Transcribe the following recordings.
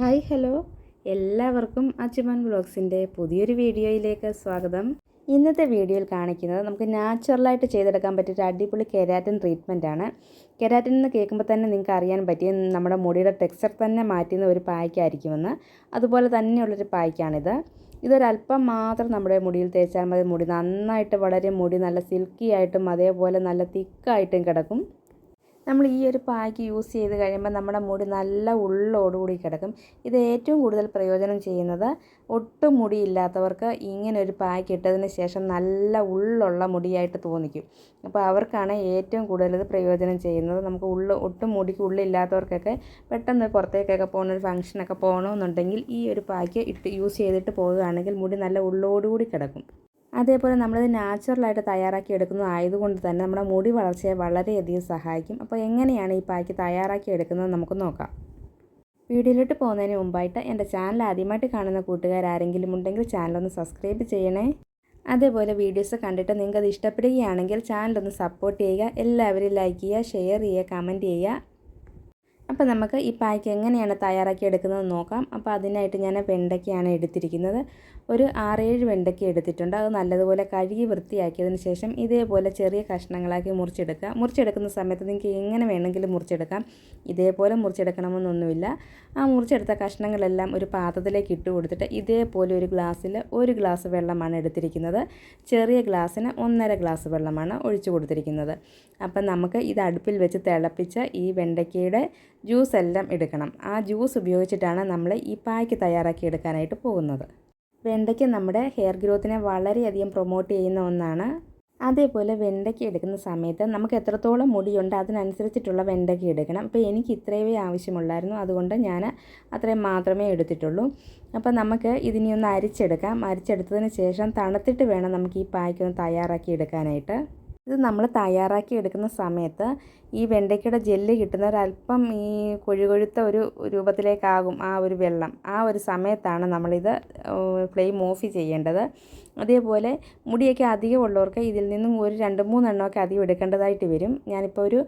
Hi hello. എല്ലാവർക്കും അച്ചുമൻ വ്ളോഗ്സിന്റെ പുതിയൊരു വീഡിയോയിലേക്ക് സ്വാഗതം. ഇന്നത്തെ വീഡിയോയിൽ കാണിക്കുന്നത് നമുക്ക് നാച്ചുറലായിട്ട് ചെയ്തെടുക്കാൻ പറ്റിയ ഒരു അടിപൊളി കെരാറ്റിൻ ട്രീറ്റ്മെന്റ് ആണ്. കെരാറ്റിൻ എന്ന് കേൾക്കുമ്പോൾ തന്നെ നിങ്ങൾക്ക് അറിയാൻ പറ്റിയ നമ്മുടെ മുടിയുടെ ടെക്സ്ചർ തന്നെ മാറ്റുന്ന ഒരു പായ്ക്കായിരിക്കുമെന്ന് അതുപോലെ തന്നെയുള്ളൊരു പായ്ക്കാണിത്. ഇതൊരല്പം മാത്രം നമ്മുടെ മുടിയിൽ തേച്ചാൽ മതി. മുടി നന്നായിട്ട് വളരെ മുടി നല്ല സിൽക്കി ആയിട്ടും അതേപോലെ നല്ല തിക്കായിട്ടും കിടക്കും. നമ്മൾ ഈ ഒരു പായ്ക്ക് യൂസ് ചെയ്ത് കഴിയുമ്പോൾ നമ്മുടെ മുടി നല്ല ഉള്ളോടുകൂടി കിടക്കും. ഇത് ഏറ്റവും കൂടുതൽ പ്രയോജനം ചെയ്യുന്നത് ഒട്ടും മുടിയില്ലാത്തവർക്ക് ഇങ്ങനെ ഒരു പായ്ക്ക് ഇട്ടതിന് ശേഷം നല്ല ഉള്ളുള്ള മുടിയായിട്ട് തോന്നിക്കും. അപ്പോൾ അവർക്കാണ് ഏറ്റവും കൂടുതൽ ഇത് പ്രയോജനം ചെയ്യുന്നത്. നമുക്ക് ഉള്ളു ഒട്ടും മുടിക്ക് ഉള്ളില്ലാത്തവർക്കൊക്കെ പെട്ടെന്ന് പുറത്തേക്കൊക്കെ പോകുന്ന ഒരു ഫംഗ്ഷനൊക്കെ പോകണമെന്നുണ്ടെങ്കിൽ ഈ ഒരു പാക്ക് ഇട്ട് യൂസ് ചെയ്തിട്ട് പോവുകയാണെങ്കിൽ മുടി നല്ല ഉള്ളോടുകൂടി കിടക്കും. അതേപോലെ നമ്മളിത് നാച്ചുറലായിട്ട് തയ്യാറാക്കി എടുക്കുന്നത് ആയതുകൊണ്ട് തന്നെ നമ്മുടെ മുടി വളർച്ചയെ വളരെയധികം സഹായിക്കും. അപ്പോൾ എങ്ങനെയാണ് ഈ പായ്ക്ക് തയ്യാറാക്കി എടുക്കുന്നത് നമുക്ക് നോക്കാം. വീഡിയോയിലോട്ട് പോകുന്നതിന് മുമ്പായിട്ട് എന്റെ ചാനൽ ആദ്യമായിട്ട് കാണുന്ന കൂട്ടുകാർ ആരെങ്കിലും ഉണ്ടെങ്കിൽ ചാനലൊന്ന് സബ്സ്ക്രൈബ് ചെയ്യണേ. അതേപോലെ വീഡിയോസ് കണ്ടിട്ട് നിങ്ങൾക്കത് ഇഷ്ടപ്പെടുകയാണെങ്കിൽ ചാനലൊന്ന് സപ്പോർട്ട് ചെയ്യുക. എല്ലാവരും ലൈക്ക് ചെയ്യുക ഷെയർ ചെയ്യുക കമന്റ് ചെയ്യുക. അപ്പോൾ നമുക്ക് ഈ പായ്ക്ക് എങ്ങനെയാണ് തയ്യാറാക്കി എടുക്കുന്നത് നോക്കാം. അപ്പോൾ അതിനായിട്ട് ഞാൻ വെണ്ടയ്ക്കയാണ് എടുത്തിരിക്കുന്നത്. ഒരു ആറേഴ് വെണ്ടയ്ക്ക എടുത്തിട്ടുണ്ട്. അത് നല്ലതുപോലെ കഴുകി വൃത്തിയാക്കിയതിന് ശേഷം ഇതേപോലെ ചെറിയ കഷ്ണങ്ങളാക്കി മുറിച്ചെടുക്കുക. മുറിച്ചെടുക്കുന്ന സമയത്ത് നിങ്ങൾക്ക് എങ്ങനെ വേണമെങ്കിലും മുറിച്ചെടുക്കാം. ഇതേപോലെ മുറിച്ചെടുക്കണമെന്നൊന്നുമില്ല. ആ മുറിച്ചെടുത്ത കഷ്ണങ്ങളെല്ലാം ഒരു പാത്രത്തിലേക്ക് ഇട്ട് കൊടുത്തിട്ട് ഇതേപോലെ ഒരു ഗ്ലാസ്സിൽ ഒരു ഗ്ലാസ് വെള്ളമാണ് എടുത്തിരിക്കുന്നത്. ചെറിയ ഗ്ലാസ്സിന് ഒന്നര ഗ്ലാസ് വെള്ളമാണ് ഒഴിച്ചു കൊടുത്തിരിക്കുന്നത്. അപ്പം നമുക്ക് ഇത് അടുപ്പിൽ വെച്ച് തിളപ്പിച്ച ഈ വെണ്ടയ്ക്കയുടെ ജ്യൂസ് എല്ലാം എടുക്കണം. ആ ജ്യൂസ് ഉപയോഗിച്ചിട്ടാണ് നമ്മൾ ഈ പായ്ക്ക് തയ്യാറാക്കി എടുക്കാനായിട്ട് പോകുന്നത്. വെണ്ടയ്ക്ക നമ്മുടെ ഹെയർ ഗ്രോത്തിനെ വളരെയധികം പ്രൊമോട്ട് ചെയ്യുന്ന ഒന്നാണ്. അതേപോലെ വെണ്ടയ്ക്ക എടുക്കുന്ന സമയത്ത് നമുക്ക് എത്രത്തോളം മുടിയുണ്ട് അതിനനുസരിച്ചിട്ടുള്ള വെണ്ടയ്ക്ക എടുക്കണം. അപ്പോൾ എനിക്ക് ഇത്രയേ ആവശ്യമുള്ളായിരുന്നു. അതുകൊണ്ട് ഞാൻ അത്രയും മാത്രമേ എടുത്തിട്ടുള്ളൂ. അപ്പോൾ നമുക്ക് ഇതിനെയൊന്ന് അരിച്ചെടുക്കാം. അരിച്ചെടുത്തതിന് ശേഷം തണുത്തിട്ട് വേണം നമുക്ക് ഈ പായ്ക്കൊന്ന് തയ്യാറാക്കി എടുക്കാനായിട്ട്. ഇത് നമ്മൾ തയ്യാറാക്കി എടുക്കുന്ന സമയത്ത് ഈ വെണ്ടയ്ക്കയുടെ ജെല്ല് കിട്ടുന്ന ഒരല്പം ഈ കൊഴുകൊഴുത്ത ഒരു രൂപത്തിലേക്കാകും ആ ഒരു വെള്ളം. ആ ഒരു സമയത്താണ് നമ്മളിത് ഫ്ലെയിം ഓഫ് ചെയ്യേണ്ടത്. അതേപോലെ മുടിയൊക്കെ അധികം ഉള്ളവർക്ക് ഇതിൽ നിന്നും ഒരു രണ്ട് മൂന്നെണ്ണമൊക്കെ അധികം എടുക്കേണ്ടതായിട്ട് വരും. ഞാനിപ്പോൾ ഒരു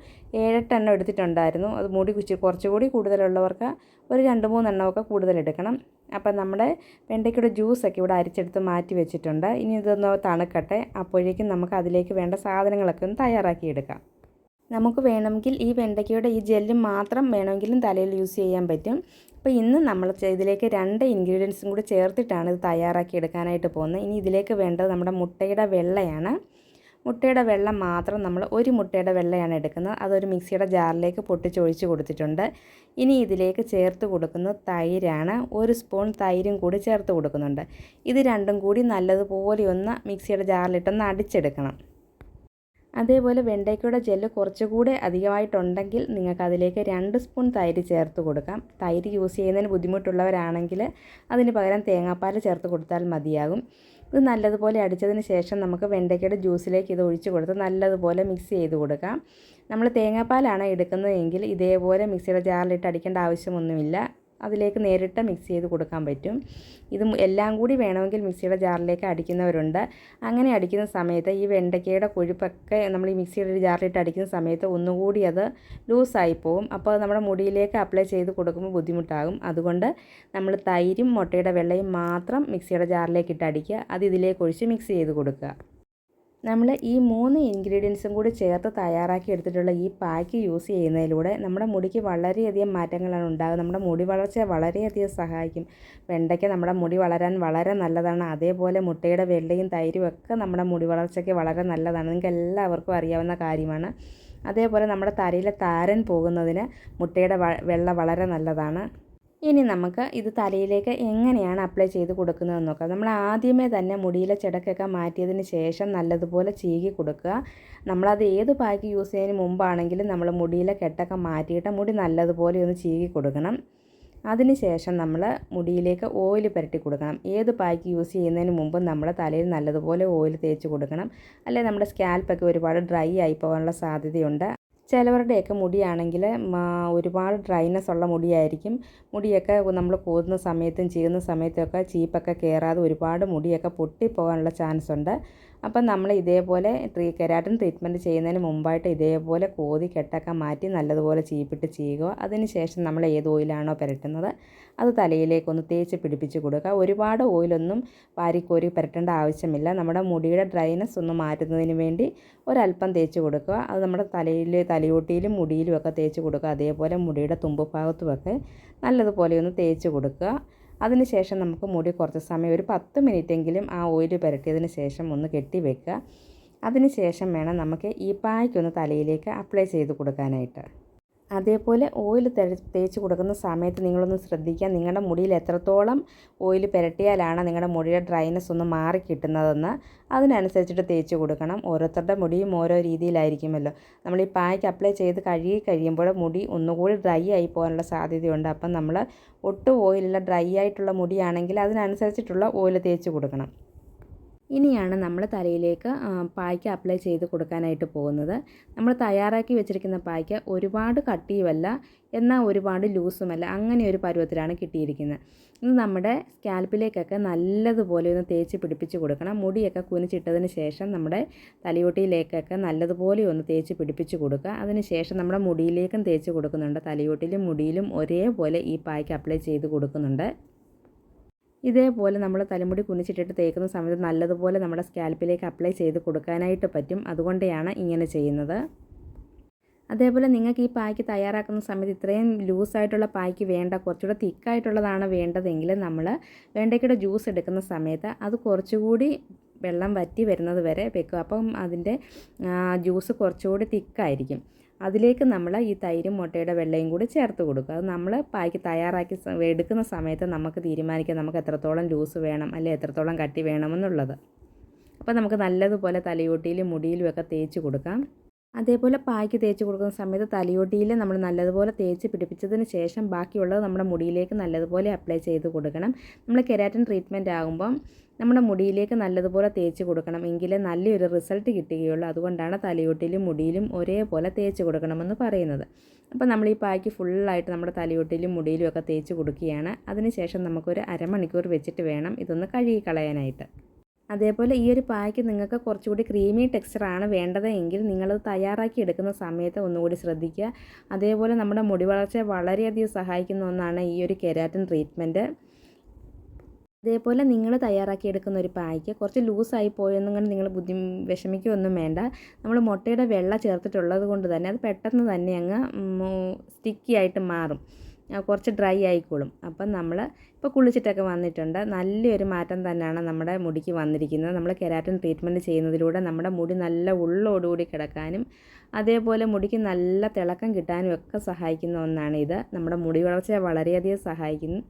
ഏഴെട്ടെണ്ണം എടുത്തിട്ടുണ്ടായിരുന്നു. അത് മുടി കുച്ചി കുറച്ചുകൂടി കൂടുതലുള്ളവർക്ക് ഒരു രണ്ട് മൂന്നെണ്ണമൊക്കെ കൂടുതൽ എടുക്കണം. അപ്പം നമ്മുടെ വെണ്ടയ്ക്കയുടെ ജ്യൂസൊക്കെ ഇവിടെ അരിച്ചെടുത്ത് മാറ്റി വെച്ചിട്ടുണ്ട്. ഇനി ഇതൊന്ന് തണുക്കട്ടെ. അപ്പോഴേക്കും നമുക്ക് അതിലേക്ക് വേണ്ട സാധനങ്ങളൊക്കെ ഒന്ന് തയ്യാറാക്കി എടുക്കാം നമുക്ക് വേണമെങ്കിൽ ഈ വെണ്ടയ്ക്കയുടെ ഈ ജെല്ല് മാത്രം വേണമെങ്കിലും തലയിൽ യൂസ് ചെയ്യാൻ പറ്റും. അപ്പോൾ ഇന്ന് നമ്മൾ ഇതിലേക്ക് രണ്ട് ഇൻഗ്രീഡിയൻസും കൂടി ചേർത്തിട്ടാണ് ഇത് തയ്യാറാക്കി എടുക്കാനായിട്ട് പോകുന്നത്. ഇനി ഇതിലേക്ക് വേണ്ടത് നമ്മുടെ മുട്ടയുടെ വെള്ളയാണ്. മുട്ടയുടെ വെള്ളം മാത്രം നമ്മൾ ഒരു മുട്ടയുടെ വെള്ളയാണ് എടുക്കുന്നത്. അതൊരു മിക്സിയുടെ ജാറിലേക്ക് പൊട്ടിച്ചൊഴിച്ച് കൊടുത്തിട്ടുണ്ട്. ഇനി ഇതിലേക്ക് ചേർത്ത് കൊടുക്കുന്നത് തൈരാണ്. ഒരു സ്പൂൺ തൈരും കൂടി ചേർത്ത് കൊടുക്കുന്നുണ്ട്. ഇത് രണ്ടും കൂടി നല്ലതുപോലെ ഒന്ന് മിക്സിയുടെ ജാറിലിട്ടൊന്ന് അടിച്ചെടുക്കണം. അതേപോലെ വെണ്ടയ്ക്കയുടെ ജെല്ല് കുറച്ചുകൂടെ അധികമായിട്ടുണ്ടെങ്കിൽ നിങ്ങൾക്ക് അതിലേക്ക് രണ്ട് സ്പൂൺ തൈര് ചേർത്ത് കൊടുക്കാം. തൈര് യൂസ് ചെയ്യുന്നതിന് ബുദ്ധിമുട്ടുള്ളവരാണെങ്കിൽ അതിന് പകരം തേങ്ങാപ്പാൽ ചേർത്ത് കൊടുത്താൽ മതിയാകും. ഇത് നല്ലതുപോലെ അടിച്ചതിന് ശേഷം നമുക്ക് വെണ്ടയ്ക്കയുടെ ജ്യൂസിലേക്ക് ഇത് ഒഴിച്ചു കൊടുത്ത് നല്ലതുപോലെ മിക്സ് ചെയ്ത് കൊടുക്കാം. നമ്മൾ തേങ്ങാപ്പാലാണ് എടുക്കുന്നതെങ്കിൽ ഇതേപോലെ മിക്സിയുടെ ജാറിലിട്ട് അടിക്കേണ്ട ആവശ്യമൊന്നുമില്ല. അതിലേക്ക് നേരിട്ട് മിക്സ് ചെയ്ത് കൊടുക്കാൻ പറ്റും. ഇത് എല്ലാം കൂടി വേണമെങ്കിൽ മിക്സിയുടെ ജാറിലേക്ക് അടിക്കുന്നവരുണ്ട്. അങ്ങനെ അടിക്കുന്ന സമയത്ത് ഈ വെണ്ടയ്ക്കയുടെ കൊഴുപ്പൊക്കെ നമ്മൾ ഈ മിക്സിയുടെ ജാറിലിട്ട് അടിക്കുന്ന സമയത്ത് ഒന്നുകൂടി അത് ലൂസായി പോകും അപ്പോൾ നമ്മുടെ മുടിയിലേക്ക് അപ്ലൈ ചെയ്ത് കൊടുക്കുമ്പോൾ ബുദ്ധിമുട്ടാകും. അതുകൊണ്ട് നമ്മൾ തൈരും മുട്ടയുടെ വെള്ളയും മാത്രം മിക്സിയുടെ ജാറിലേക്ക് ഇട്ട് അടിക്കുക. അത് ഇതിലേക്ക് ഒഴിച്ച് മിക്സ് ചെയ്ത് കൊടുക്കുക. നമ്മൾ ഈ മൂന്ന് ഇൻഗ്രീഡിയൻസും കൂടി ചേർത്ത് തയ്യാറാക്കി എടുത്തിട്ടുള്ള ഈ പാക്ക് യൂസ് ചെയ്യുന്നതിലൂടെ നമ്മുടെ മുടിക്ക് വളരെയധികം മാറ്റങ്ങളാണ് ഉണ്ടാകുക നമ്മുടെ മുടി വളർച്ചയെ വളരെയധികം സഹായിക്കും. വെണ്ടയ്ക്ക നമ്മുടെ മുടി വളരാൻ വളരെ നല്ലതാണ്. അതേപോലെ മുട്ടയുടെ വെള്ളയും തൈരും ഒക്കെ നമ്മുടെ മുടി വളർച്ചയ്ക്ക് വളരെ നല്ലതാണ്. നിങ്ങൾക്ക് എല്ലാവർക്കും അറിയാവുന്ന കാര്യമാണ്. അതേപോലെ നമ്മുടെ തലയിലെ താരൻ പോകുന്നതിന് മുട്ടയുടെ വെള്ള വളരെ നല്ലതാണ്. ഇനി നമുക്ക് ഇത് തലയിലേക്ക് എങ്ങനെയാണ് അപ്ലൈ ചെയ്ത് കൊടുക്കുന്നതെന്ന് നോക്കാം. നമ്മൾ ആദ്യമേ തന്നെ മുടിയിലെ ചെടക്കൊക്കെ മാറ്റിയതിന് ശേഷം നല്ലതുപോലെ ചീകി കൊടുക്കുക. നമ്മളത് ഏത് പാക്ക് യൂസ് ചെയ്യുന്നതിന് മുമ്പാണെങ്കിലും നമ്മൾ മുടിയിലെ കെട്ടൊക്കെ മാറ്റിയിട്ട് മുടി നല്ലതുപോലെ ഒന്ന് ചീകി കൊടുക്കണം. അതിനുശേഷം നമ്മൾ മുടിയിലേക്ക് ഓയിൽ പുരട്ടി കൊടുക്കണം. ഏത് പാക്ക് യൂസ് ചെയ്യുന്നതിന് മുമ്പ് നമ്മൾ തലയിൽ നല്ലതുപോലെ ഓയിൽ തേച്ച് കൊടുക്കണം. അല്ലെങ്കിൽ നമ്മുടെ സ്കാൽപ്പൊക്കെ ഒരുപാട് ഡ്രൈ ആയി പോകാനുള്ള സാധ്യതയുണ്ട്. ചിലവരുടെയൊക്കെ മുടിയാണെങ്കിൽ ഒരുപാട് ഡ്രൈനെസ് ഉള്ള മുടിയായിരിക്കും. മുടിയൊക്കെ നമ്മൾ കൂതുന്ന സമയത്തും ചെയ്യുന്ന സമയത്തൊക്കെ ചീപ്പൊക്കെ കയറാതെ ഒരുപാട് മുടിയൊക്കെ പൊട്ടിപ്പോകാനുള്ള ചാൻസ് ഉണ്ട് അപ്പം നമ്മൾ ഇതേപോലെ ട്രീ കെരാറ്റിൻ ട്രീറ്റ്മെന്റ് ചെയ്യുന്നതിന് മുമ്പായിട്ട് ഇതേപോലെ കോതി കെട്ടൊക്കെ മാറ്റി നല്ലതുപോലെ ചീപ്പിട്ട് ചെയ്യുക അതിനുശേഷം നമ്മൾ ഏത് ഓയിലാണോ പുരട്ടുന്നത് അത് തലയിലേക്കൊന്ന് തേച്ച് പിടിപ്പിച്ച് കൊടുക്കുക. ഒരുപാട് ഓയിലൊന്നും വാരിക്കോരി പുരട്ടേണ്ട ആവശ്യമില്ല. നമ്മുടെ മുടിയുടെ ഡ്രൈനസ് ഒന്ന് മാറ്റുന്നതിന് വേണ്ടി ഒരല്പം തേച്ച് കൊടുക്കുക. അത് നമ്മുടെ തലയിൽ തലയോട്ടിയിലും മുടിയിലും ഒക്കെ തേച്ച് കൊടുക്കുക. അതേപോലെ മുടിയുടെ തുമ്പ് ഭാഗത്തുമൊക്കെ നല്ലതുപോലെ ഒന്ന് തേച്ച് കൊടുക്കുക. അതിനുശേഷം നമുക്ക് മുടി കുറച്ച് സമയം ഒരു പത്ത് മിനിറ്റെങ്കിലും ആ ഓയിൽ പുരട്ടിയതിന് ശേഷം ഒന്ന് കെട്ടി വെക്കുക. അതിനുശേഷം വേണം നമുക്ക് ഈ പായ്ക്കൊന്ന് തലയിലേക്ക് അപ്ലൈ ചെയ്ത് കൊടുക്കാനായിട്ട്. അതേപോലെ ഓയിൽ തേച്ച് കൊടുക്കുന്ന സമയത്ത് നിങ്ങളൊന്ന് ശ്രദ്ധിക്കുക. നിങ്ങളുടെ മുടിയിൽ എത്രത്തോളം ഓയിൽ പുരട്ടിയാലാണ് നിങ്ങളുടെ മുടിയുടെ ഡ്രൈനെസ് ഒന്ന് മാറി കിട്ടുന്നതെന്ന് അതിനനുസരിച്ചിട്ട് തേച്ച് കൊടുക്കണം. ഓരോരുത്തരുടെ മുടിയും ഓരോ രീതിയിലായിരിക്കുമല്ലോ. നമ്മൾ ഈ പായ്ക്ക് അപ്ലൈ ചെയ്ത് കഴുകി കഴിയുമ്പോൾ മുടി ഒന്നുകൂടി ഡ്രൈ ആയി പോകാനുള്ള സാധ്യതയുണ്ട്. അപ്പം നമ്മൾ ഒട്ടും ഓയിലുള്ള ഡ്രൈ ആയിട്ടുള്ള മുടിയാണെങ്കിൽ അതിനനുസരിച്ചിട്ടുള്ള ഓയിൽ തേച്ച് കൊടുക്കണം. ഇനിയാണ് നമ്മൾ തലയിലേക്ക് പായ്ക്ക് അപ്ലൈ ചെയ്ത് കൊടുക്കാനായിട്ട് പോകുന്നത്. നമ്മൾ തയ്യാറാക്കി വെച്ചിരിക്കുന്ന പായ്ക്ക് ഒരുപാട് കട്ടിയുമല്ല എന്നാൽ ഒരുപാട് ലൂസുമല്ല അങ്ങനെ ഒരു പരുവത്തിലാണ് കിട്ടിയിരിക്കുന്നത്. ഇത് നമ്മുടെ സ്കാൽപ്പിലേക്കൊക്കെ നല്ലതുപോലെ ഒന്ന് തേച്ച് പിടിപ്പിച്ച് കൊടുക്കണം. മുടിയൊക്കെ കുനിച്ചിട്ടതിന് ശേഷം നമ്മുടെ തലയോട്ടിയിലേക്കൊക്കെ നല്ലതുപോലെ ഒന്ന് തേച്ച് പിടിപ്പിച്ച് കൊടുക്കുക. അതിന് ശേഷം നമ്മുടെ മുടിയിലേക്കും തേച്ച് കൊടുക്കുന്നുണ്ട്. തലയോട്ടിയിലും മുടിയിലും ഒരേപോലെ ഈ പായ്ക്ക് അപ്ലൈ ചെയ്ത് കൊടുക്കുന്നുണ്ട്. ഇതേപോലെ നമ്മൾ തലമുടി കുനിച്ചിട്ടിട്ട് തേക്കുന്ന സമയത്ത് നല്ലതുപോലെ നമ്മുടെ സ്കാൽപ്പിലേക്ക് അപ്ലൈ ചെയ്ത് കൊടുക്കാനായിട്ട് പറ്റും. അതുകൊണ്ടാണ് ഇങ്ങനെ ചെയ്യുന്നത്. അതേപോലെ നിങ്ങൾക്ക് ഈ പായ്ക്ക് തയ്യാറാക്കുന്ന സമയത്ത് ഇത്രയും ലൂസായിട്ടുള്ള പായ്ക്ക് വേണ്ട കുറച്ചുകൂടെ തിക്കായിട്ടുള്ളതാണ് വേണ്ടതെങ്കിൽ നമ്മൾ വെണ്ടയ്ക്കയുടെ ജ്യൂസ് എടുക്കുന്ന സമയത്ത് അത് കുറച്ചുകൂടി വെള്ളം വറ്റി വരുന്നത് വരെ വെക്കുക. അപ്പം അതിന്റെ ജ്യൂസ് കുറച്ചുകൂടി തിക്കായിരിക്കും. അതിലേക്ക് നമ്മൾ ഈ തൈരും മുട്ടയുടെ വെള്ളയും കൂടി ചേർത്ത് കൊടുക്കുക. അത് നമ്മൾ പായ്ക്ക് തയ്യാറാക്കി എടുക്കുന്ന സമയത്ത് നമുക്ക് തീരുമാനിക്കാം നമുക്ക് എത്രത്തോളം ലൂസ് വേണം അല്ലെങ്കിൽ എത്രത്തോളം കട്ടി വേണമെന്നുള്ളത് അപ്പോൾ നമുക്ക് നല്ലതുപോലെ തലയോട്ടിയിലും മുടിയിലും ഒക്കെ തേച്ച് കൊടുക്കാം. അതേപോലെ പായ്ക്ക് തേച്ച് കൊടുക്കുന്ന സമയത്ത് തലയോട്ടിയിൽ നമ്മൾ നല്ലതുപോലെ തേച്ച് പിടിപ്പിച്ചതിന് ശേഷം ബാക്കിയുള്ളത് നമ്മുടെ മുടിയിലേക്ക് നല്ലതുപോലെ അപ്ലൈ ചെയ്ത് കൊടുക്കണം. നമ്മൾ കെരാറ്റിൻ ട്രീറ്റ്മെന്റ് ആകുമ്പം നമ്മുടെ മുടിയിലേക്ക് നല്ലതുപോലെ തേച്ച് കൊടുക്കണം. എങ്കിലേ നല്ലൊരു റിസൾട്ട് കിട്ടുകയുള്ളൂ. അതുകൊണ്ടാണ് തലയോട്ടിയിലും മുടിയിലും ഒരേപോലെ തേച്ച് കൊടുക്കണമെന്ന് പറയുന്നത്. അപ്പോൾ നമ്മൾ ഈ പായ്ക്ക് ഫുള്ളായിട്ട് നമ്മുടെ തലയോട്ടിയിലും മുടിയിലും ഒക്കെ തേച്ച് കൊടുക്കുകയാണ്. അതിനുശേഷം നമുക്കൊരു അരമണിക്കൂർ വെച്ചിട്ട് വേണം ഇതൊന്ന് കഴുകി കളയാനായിട്ട് അതേപോലെ ഈ ഒരു പായ്ക്ക് നിങ്ങൾക്ക് കുറച്ചുകൂടി ക്രീമി ടെക്സ്ചറാണ് വേണ്ടത് എങ്കിൽ നിങ്ങളത് തയ്യാറാക്കി എടുക്കുന്ന സമയത്ത് ഒന്നുകൂടി ശ്രദ്ധിക്കുക. അതേപോലെ നമ്മുടെ മുടി വളർച്ചയെ വളരെയധികം സഹായിക്കുന്ന ഒന്നാണ് ഈ ഒരു കെരാറ്റിൻ ട്രീറ്റ്മെന്റ് അതേപോലെ നിങ്ങൾ തയ്യാറാക്കി എടുക്കുന്ന ഒരു പായ്ക്ക് കുറച്ച് ലൂസായി പോയെന്നും നിങ്ങൾ ബുദ്ധി വിഷമിക്കുകയൊന്നും വേണ്ട. നമ്മൾ മുട്ടയുടെ വെള്ള ചേർത്തിട്ടുള്ളത് കൊണ്ട് തന്നെ അത് പെട്ടെന്ന് തന്നെ അങ്ങ് സ്റ്റിക്കി ആയിട്ട് മാറും. കുറച്ച് ഡ്രൈ ആയിക്കോളും. അപ്പം നമ്മൾ ഇപ്പോൾ കുളിച്ചിട്ടൊക്കെ വന്നിട്ടുണ്ട്. നല്ലൊരു മാറ്റം തന്നെയാണ് നമ്മുടെ മുടിക്ക് വന്നിരിക്കുന്നത്. നമ്മൾ കെരാറ്റിൻ ട്രീറ്റ്മെന്റ് ചെയ്യുന്നതിലൂടെ നമ്മുടെ മുടി നല്ല ഉള്ളോടുകൂടി കിടക്കാനും അതേപോലെ മുടിക്ക് നല്ല തിളക്കം കിട്ടാനും ഒക്കെ സഹായിക്കുന്ന ഒന്നാണ് ഇത്. നമ്മുടെ മുടി വളർച്ചയെ വളരെയധികം സഹായിക്കുന്നു.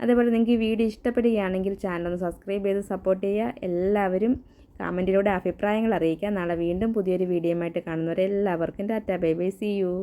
അതേപോലെ നിങ്ങൾക്ക് ഈ വീഡിയോ ഇഷ്ടപ്പെടുകയാണെങ്കിൽ ചാനൽ ഒന്ന് സബ്സ്ക്രൈബ് ചെയ്ത് സപ്പോർട്ട് ചെയ്യുക. എല്ലാവരും കമന്റിലൂടെ അഭിപ്രായങ്ങൾ അറിയിക്കുക. നാളെ വീണ്ടും പുതിയൊരു വീഡിയോയുമായിട്ട് ആയിട്ട് കാണുന്നവരെല്ലാവർക്കും tata. Bye bye. See you